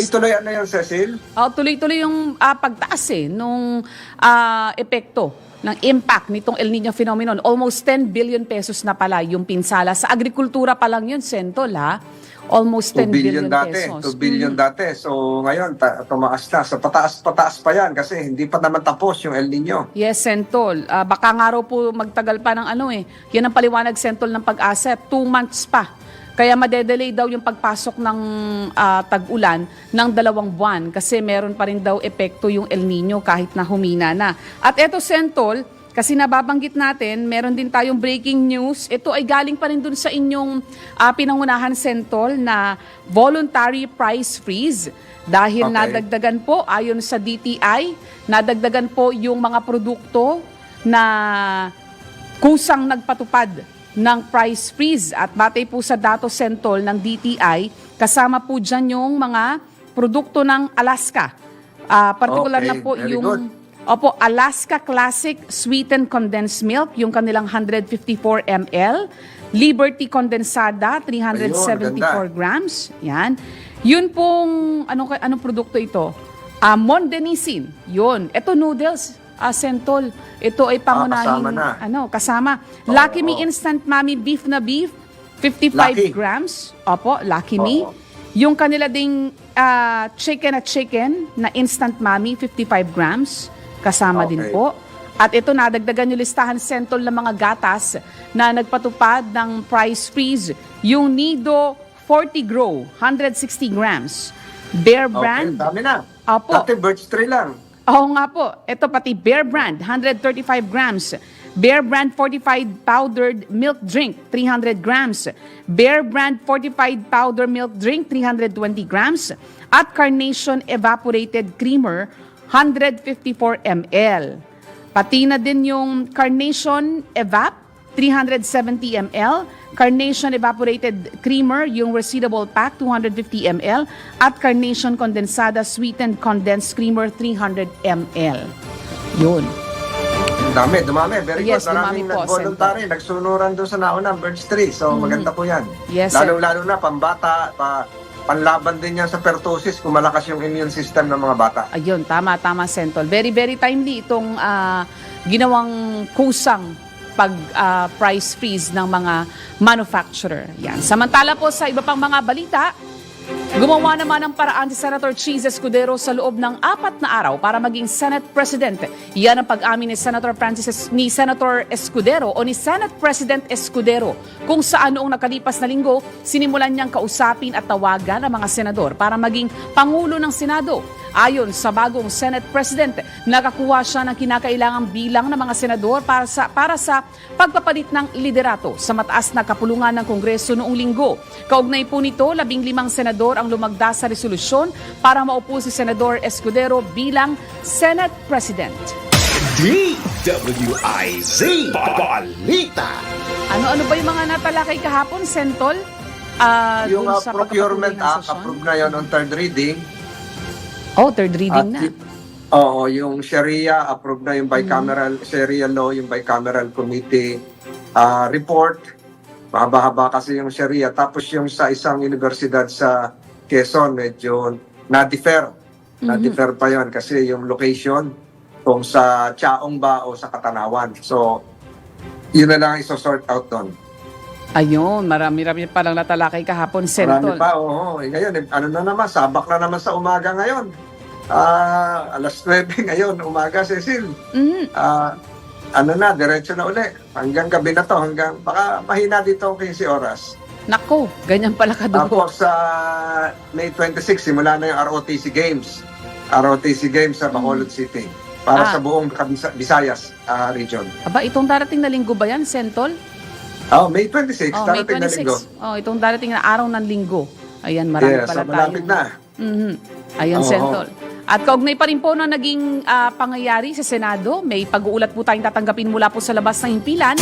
Tuloy-tuloy ano yun, Cecil? Oh, tuloy-tuloy yung ah, pagtaas eh, nung ah, epekto ng impact nitong El Nino phenomenon. Almost 10 billion pesos na pala yung pinsala. Sa agrikultura pa lang yun, Sentol ha? Almost 10 2 billion, billion, dati. pesos. 2 billion Mhm. dati. So ngayon, ta- tumaas na. Sa pataas-pataas pa yan kasi hindi pa naman tapos yung El Nino. Yes, Sentol. Ah, baka nga raw po magtagal pa ng ano eh. Yan ang paliwanag, Sentol, ng pag-asa. Two months pa. Kaya madedelay daw yung pagpasok ng ah, tag-ulan ng dalawang buwan kasi meron pa rin daw epekto yung El Nino kahit na humina na. At eto, Sentol, kasi nababanggit natin, meron din tayong breaking news. Ito ay galing pa rin dun sa inyong ah, pinangunahan, Sentol, na voluntary price freeze. Dahil Okay. nadagdagan po, ayon sa DTI, nadagdagan po yung mga produkto na kusang nagpatupad ng price freeze. At batay po sa datos Sentol ng DTI, kasama po dyan yung mga produkto ng Alaska. Ah, partikular Okay, na po very yung... good. Opo, Alaska Classic Sweetened Condensed Milk, yung kanilang 154 ml. Liberty Condensada, 374 Ayun, grams. Yan. Yun pong, anong, anong produkto ito? Ah, Mondenisin. Yun. Ito noodles, ah, Sentol. Ito ay pangunahing, kasama na. ano, kasama. Oo, Lucky Me oo. Instant Mommy Beef na beef, 55 Lucky. grams. Opo, Lucky Me. Oo. Yung kanila ding ah, chicken at chicken na Instant Mommy, 55 grams. Kasama din Okay. po. At ito nadagdagan yung listahan sentol ng mga gatas na nagpatupad ng price freeze. Yung Nido 40 Grow, 160 grams. Bear Brand, Okay, dami na. Opo. Dati birch tree lang. Oo nga po. Ito pati Bear Brand, 135 grams. Bear Brand Fortified Powdered Milk Drink, 300 grams. Bear Brand Fortified Powder Milk Drink, 320 grams. At Carnation Evaporated Creamer, 154 ml. Pati na din yung Carnation Evap, 370 ml. Carnation Evaporated Creamer, yung resealable pack, 250 ml. At Carnation Condensada Sweetened Condensed Creamer, 300 ml. Yun. Dami, dumami. Very Yes, good. Maraming nag-voluntary. Nagsunuran doon sa naunang birch tree. So maganda po yan. Mm-hmm. Yes. Lalo-lalo na pambata, pa, panlaban din yan sa pertussis kung malakas yung immune system ng mga bata. Ayun, tama, tama, Sentol. Very, very timely itong ah, ginawang kusang pag ah, price freeze ng mga manufacturer. Yan. Samantala po sa iba pang mga balita, Gumawa naman ng paraan si Senator Cheese Escudero sa loob ng apat na araw para maging Senate President. Yan ang pag-amin ni Senator Francis ni Senator Escudero o ni Senate President Escudero kung saan noong nakalipas na linggo sinimulan niyang kausapin at tawagan ang mga senador para maging Pangulo ng Senado. Ayon sa bagong Senate President, nakakuha siya ng kinakailangang bilang ng mga senador para sa, para sa pagpapalit ng liderato sa mataas na kapulungan ng Kongreso noong linggo. Kaugnay po nito, labing limang senador ang lumagda sa resolusyon para maupo si Senador Escudero bilang Senate President. DWIZ Balita Ano-ano ba yung mga natalakay kahapon, Sentol? Ah, yung uh, Procurement Act, sesyon? approved na yun on third reading. Oh, third reading na. At y- Oo, yung Sharia, approved na yung bicameral, Mm. Sharia law, yung bicameral committee ah, report. Mahaba-haba kasi yung Sharia. Tapos yung sa isang universidad sa Quezon, medyo na-defer. Mm-hmm. Na-defer pa yon kasi yung location kung sa Chaong ba o sa Katanawan. So, yun na lang ang isosort out doon. Ayun, marami-rami palang natalakay kahapon, Sentol. Marami pa, oo. Eh, ngayon, eh, ano na naman, sabak na naman sa umaga ngayon. Ah, alas 9 ngayon, umaga, Cecil. Mhm. Ah, ano na, diretso na uli. Hanggang gabi na to, hanggang, baka mahina dito ang 15 oras. Nako, ganyan pala kadugo. Tapos sa May 26, simula na yung ROTC Games. ROTC Games sa Bacolod City. Para Ah. sa buong Kabisa- Visayas ah, region. Aba, itong darating na linggo ba yan, Sentol? Oh, May 26, Oh, May darating na linggo. 26. Oh, itong darating na araw ng linggo. Ayan, marami Yes, pala so malapit tayong- na. Mhm. Ayan, Oo. Sentol. At kaugnay pa rin po na naging ah, pangyayari sa Senado, may pag-uulat po tayong tatanggapin mula po sa labas ng himpilan.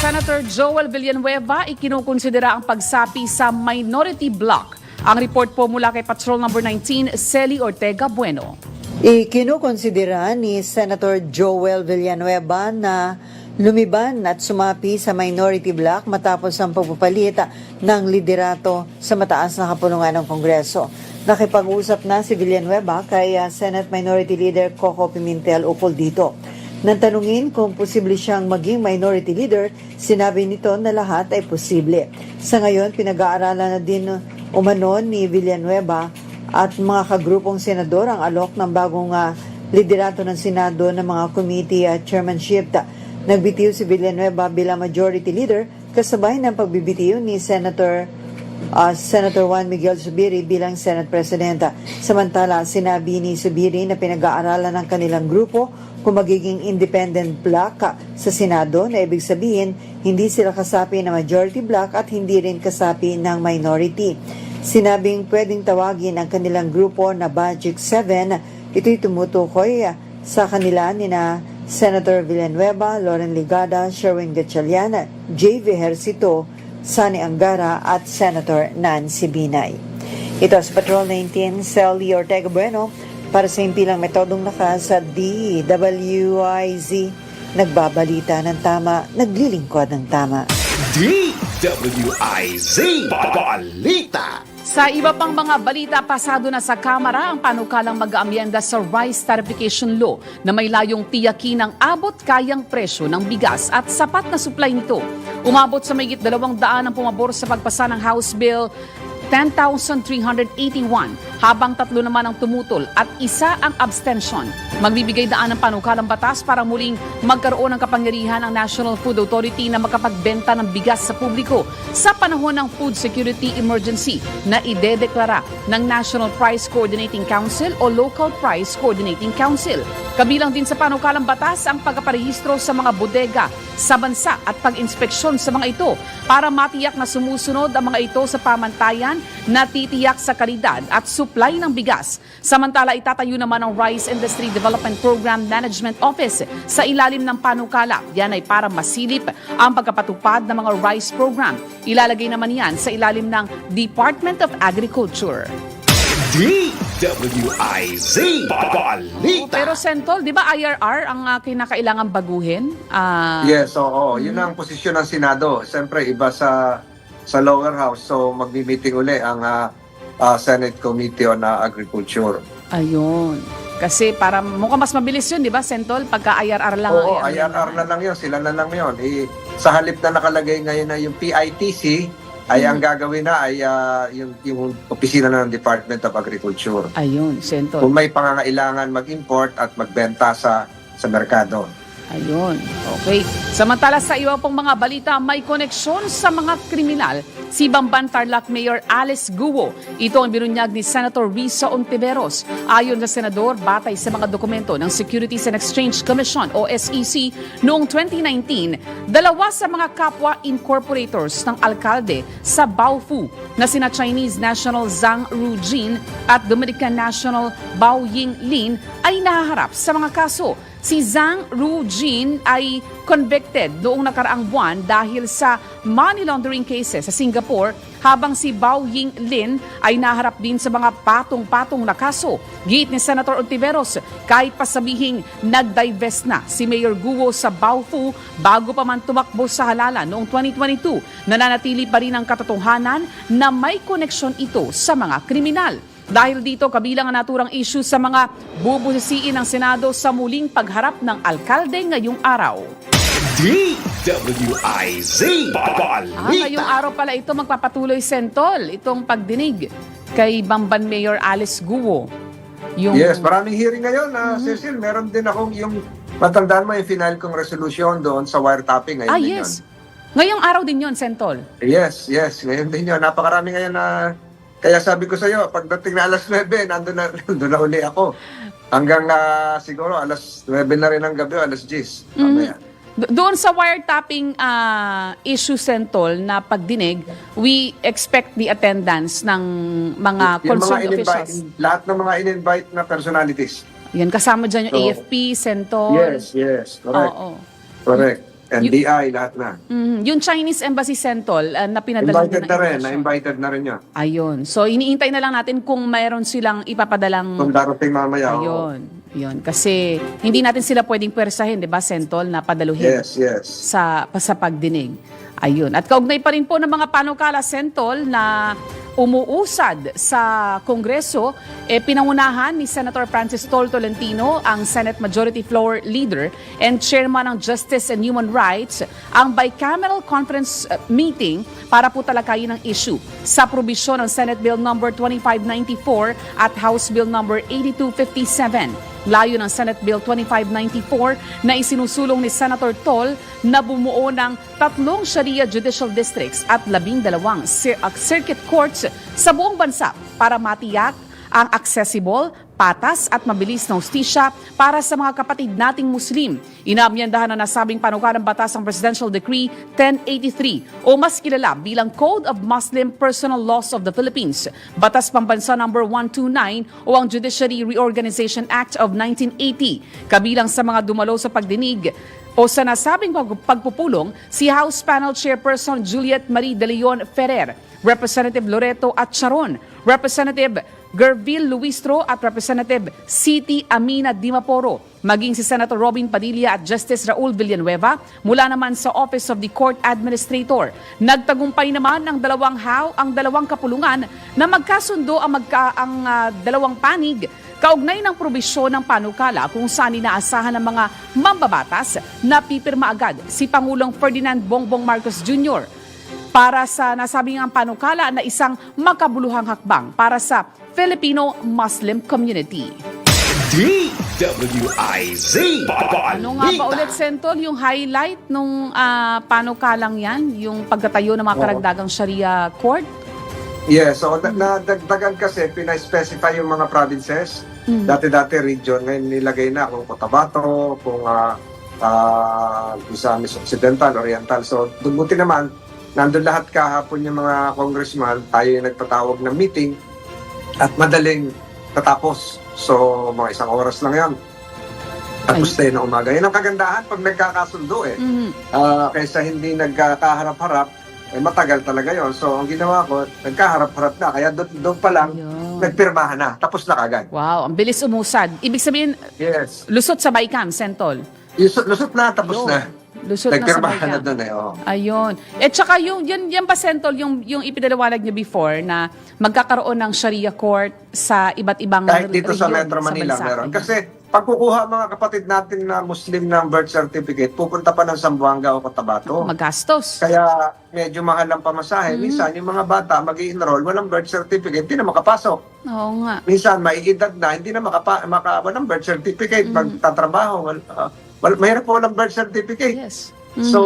Senator Joel Villanueva ikinukonsidera ang pagsapi sa minority block. Ang report po mula kay Patrol Number 19, Celi Ortega Bueno. Ikinukonsidera ni Senator Joel Villanueva na lumiban at sumapi sa minority bloc matapos ang pagpapalit ng liderato sa mataas na kapulungan ng Kongreso. Nakipag-usap na si Villanueva kay uh, Senate Minority Leader Coco Pimentel ukol dito. Nang tanungin kung posible siyang maging minority leader, sinabi nito na lahat ay posible. Sa ngayon, pinag-aaralan na din umano ni Villanueva at mga kagrupong senador ang alok ng bagong ah, liderato ng Senado ng mga committee at chairmanship. Nagbitiw si Villanueva bilang majority leader kasabay ng pagbibitiw ni Senator ah, Senator Juan Miguel Subiri bilang Senate President. Samantala, sinabi ni Subiri na pinag-aaralan ng kanilang grupo kung magiging independent bloc sa Senado na ibig sabihin hindi sila kasapi ng majority bloc at hindi rin kasapi ng minority. Sinabing pwedeng tawagin ang kanilang grupo na Magic 7. Ito'y tumutukoy sa kanila ni na Senator Villanueva, Loren Ligada, Sherwin Gatchalian, J. Vijercito, Sani Angara at Senator Nancy Binay. Ito sa Patrol 19, Sally Ortega Bueno para sa impilang metodong naka sa DWIZ. Nagbabalita ng tama, naglilingkod ng tama. DWIZ Balita Sa iba pang mga balita, pasado na sa Kamara ang panukalang mag-aamyenda sa Rice Tarification Law na may layong tiyakin ang abot kayang presyo ng bigas at sapat na supply nito. Umabot sa mayigit dalawang daan ang pumabor sa pagpasa ng House Bill 10,381 habang tatlo naman ang tumutol at isa ang abstention. Magbibigay daan ng panukalang batas para muling magkaroon ng kapangyarihan ang National Food Authority na makapagbenta ng bigas sa publiko sa panahon ng Food Security Emergency na idedeklara ng National Price Coordinating Council o Local Price Coordinating Council. Kabilang din sa panukalang batas ang pagkaparehistro sa mga bodega sa bansa at pag-inspeksyon sa mga ito para matiyak na sumusunod ang mga ito sa pamantayan na titiyak sa kalidad at supply ng bigas. Samantala, itatayo naman ang Rice Industry Development Program Management Office sa ilalim ng panukala. Yan ay para masilip ang pagkapatupad ng mga rice program. Ilalagay naman yan sa ilalim ng Department of Agriculture. DWIZ Balita Pero Sentol, di ba IRR ang uh, kinakailangan baguhin? Ah, Yes, oo. Yun ang posisyon ng Senado. Siyempre, iba sa sa lower house. So, magmi-meeting uli ang ah, ah, Senate Committee on ah, Agriculture. Ayun. Kasi para mukhang mas mabilis yun, di ba, Sentol? Pagka IRR lang ang Oo, i-ano IRR na lang yun. Sila na lang yun. Eh, sa halip na nakalagay ngayon na yung PITC, ay ang gagawin na ay ah, yung, yung opisina na ng Department of Agriculture. Ayun, Sentol. Kung may pangangailangan mag-import at magbenta sa sa merkado. Ayun. Okay. Samantala sa iba pong mga balita, may koneksyon sa mga kriminal si Bamban Tarlac Mayor Alice Guo. Ito ang binunyag ni Senator Risa Ontiveros. Ayon sa senador, batay sa mga dokumento ng Securities and Exchange Commission o SEC noong 2019, dalawa sa mga kapwa incorporators ng alkalde sa Baofu na sina Chinese National Zhang Rujin at Dominican National Bao Ying Lin ay nahaharap sa mga kaso. Si Zhang Rujin ay convicted noong nakaraang buwan dahil sa money laundering cases sa Singapore habang si Bao Ying Lin ay naharap din sa mga patong-patong na kaso. Giit ni Senator Ontiveros, kahit pa sabihing nag-divest na si Mayor Guo sa Baofu bago pa man tumakbo sa halalan noong 2022, nananatili pa rin ang katotohanan na may koneksyon ito sa mga kriminal. Dahil dito, kabilang ang naturang issue sa mga bubusisiin ng Senado sa muling pagharap ng alkalde ngayong araw. DWIZ Ah, ngayong Balita araw pala ito magpapatuloy sentol, itong pagdinig kay Bamban Mayor Alice Guo. Yung, Yes, maraming hearing ngayon. na Cecil, meron din akong yung matandaan mo yung final kong resolution doon sa wiretapping ngayon Ah, yes. Ngayong araw din yon Sentol. yun. Yes, yes. Ngayon din yun. Napakarami ngayon na... Kaya sabi ko sa iyo, pagdating na alas 9, nandun na, nandun na uli ako. Hanggang ah, siguro alas 9 na rin ng gabi, alas 10. Mamaya. Do- doon sa wiretapping ah, issue Sentol na pagdinig, we expect the attendance ng mga concerned in-invite- officials. Lahat ng mga in-invite na personalities. Yan, kasama dyan yung So, AFP, Sentol. Yes, yes. Correct. Oo. Correct. NBI, lahat na. Mhm. Yung Chinese Embassy Sentol ah, na pinadala Invited ng na rin. Na-invited na rin yun. Ayun. So, iniintay na lang natin kung mayroon silang ipapadalang... Kung darating mamaya. Ayun. Yun, kasi hindi natin sila pwedeng pwersahin, 'di ba, Sentol, na padaluhin Yes, yes. sa sa pagdinig. Ayun. At kaugnay pa rin po ng mga panukala Sentol na umuusad sa Kongreso, eh, pinangunahan ni Senator Francis Tol Tolentino, ang Senate Majority Floor Leader and Chairman ng Justice and Human Rights, ang bicameral conference uh, meeting para po talakayin ang issue sa probisyon ng Senate Bill number 2594 at House Bill number 8257. Layo ng Senate Bill 2594 na isinusulong ni Senator Tol na bumuo ng tatlong Sharia Judicial Districts at labing dalawang uh, circuit courts sa buong bansa para matiyak ang accessible, patas at mabilis na hustisya para sa mga kapatid nating Muslim. Inaamyandahan na nasabing panukalang batas ang Presidential Decree 1083 o mas kilala bilang Code of Muslim Personal Laws of the Philippines, Batas Pambansa No. 129 o ang Judiciary Reorganization Act of 1980. Kabilang sa mga dumalo sa pagdinig o sa nasabing pag- pagpupulong si House Panel Chairperson Juliet Marie De Leon Ferrer, Representative Loreto Atcharon, Representative Gerville Luistro at Representative City Amina Dimaporo, maging si Senator Robin Padilla at Justice Raul Villanueva mula naman sa Office of the Court Administrator. Nagtagumpay naman ang dalawang how ang dalawang kapulungan na magkasundo ang magka ang ah, dalawang panig Kaugnay ng probisyon ng panukala kung saan inaasahan ng mga mambabatas na pipirma agad si Pangulong Ferdinand Bongbong Marcos Jr. para sa nasabing ang panukala na isang makabuluhang hakbang para sa Filipino Muslim community. DWIZ Ano nga ba ulit, Sentol, yung highlight nung ah, panukalang yan, yung pagtatayo ng mga Oo. karagdagang Sharia court? Yes, so na, nadagdagan kasi, pina-specify yung mga provinces. Mm. Dati-dati region, ngayon nilagay na kung Cotabato, kung uh, Misamis Occidental, Oriental. So, buti naman, nandun lahat kahapon yung mga congressman, tayo yung nagtatawag ng meeting at madaling tatapos. So, mga isang oras lang yan. Tapos tayo na umaga. Yan ang kagandahan pag nagkakasundo eh. Mhm. Ah, kaysa hindi nagkakaharap-harap, eh matagal talaga yon. So, ang ginawa ko, nagkaharap-harap na. Kaya doon, doon pa lang, Ayun. nagpirmahan na. Tapos na kagad. Wow, ang bilis umusad. Ibig sabihin, Yes. lusot sa Baykam, Sentol. Lusot, lusot na, tapos Yun. na. Lusot na sa Nagpirmahan na doon eh. Oh. Ayun. At saka yung, yun, yan ba, Sentol, yung, yung ipinaliwanag niyo before na magkakaroon ng Sharia court sa iba't ibang Kahit dito sa region Metro Manila bansa. meron. Kasi pag kukuha mga kapatid natin na Muslim ng birth certificate, pupunta pa ng Zamboanga o Cotabato. Magastos. Kaya medyo mahal ang pamasahe. Mm. Minsan yung mga bata mag enroll walang birth certificate, hindi na makapasok. Oo nga. Minsan may edad na, hindi na makapa, maka, walang birth certificate, Mm. magtatrabaho. Wal, uh, wal, mahirap po walang birth certificate. Yes. Mm. So,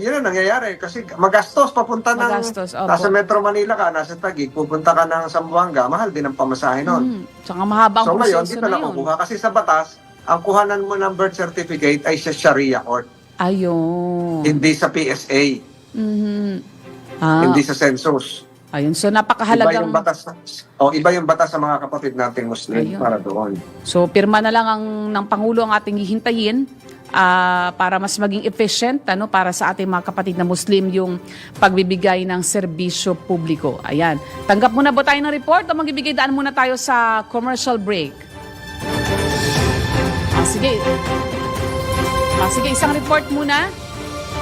yun ang nangyayari. Kasi magastos, papunta ng, Magastos, opo. nasa Metro Manila ka, nasa Taguig, pupunta ka ng Zamboanga, mahal din ang pamasahe nun. Mm. Tsaka mahabang So ngayon, proseso dito na na kukuha. Kasi sa batas, ang kuhanan mo ng birth certificate ay sa Sharia court, Ayun. hindi sa PSA, Mhm. Ah, hindi sa census. Ayun. So Iba napakahalagang... yung batas na, o iba yung batas sa mga kapatid nating Muslim Ayun. para doon. So pirma na lang ang ng Pangulo ang ating hihintayin ah, para mas maging efficient ano para sa ating mga kapatid na Muslim yung pagbibigay ng serbisyo publiko. Ayan. Tanggap muna ba tayo ng report o magbibigay daan muna tayo sa commercial break? Ah, sige. Ah, sige, isang report muna.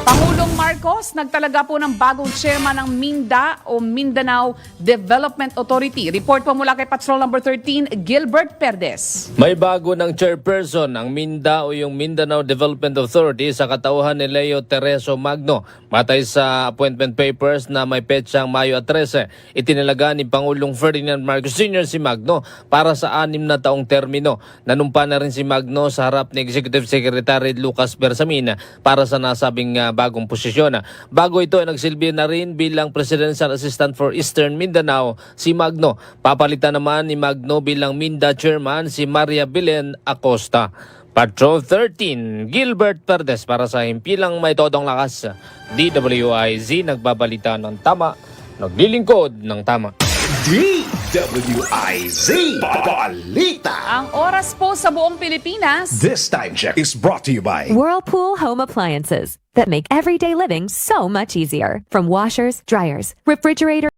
Pangulong Marcos nagtalaga po ng bagong chairman ng MINDA o Mindanao Development Authority. Report po mula kay Patrol number 13, Gilbert Perdes. May bago ng chairperson ng MINDA o yung Mindanao Development Authority sa katauhan ni Leo Tereso Magno. Matay sa appointment papers na may petsang Mayo 13, itinalaga ni Pangulong Ferdinand Marcos Sr. si Magno para sa anim na taong termino. Nanumpa na rin si Magno sa harap ni Executive Secretary Lucas Bersamin para sa nasabing ah, bagong posisyon. Bago ito ay nagsilbi na rin bilang Presidential Assistant for Eastern Mindanao si Magno. Papalitan naman ni Magno bilang MINDA Chairman si Maria Belen Acosta. Patrol 13, Gilbert Perdes para sa himpilang may todong lakas. DWIZ nagbabalita ng tama, naglilingkod ng tama. DWIZ Balita. Ang oras po sa buong Pilipinas. This time check is brought to you by Whirlpool Home Appliances that make everyday living so much easier. From washers, dryers, refrigerators,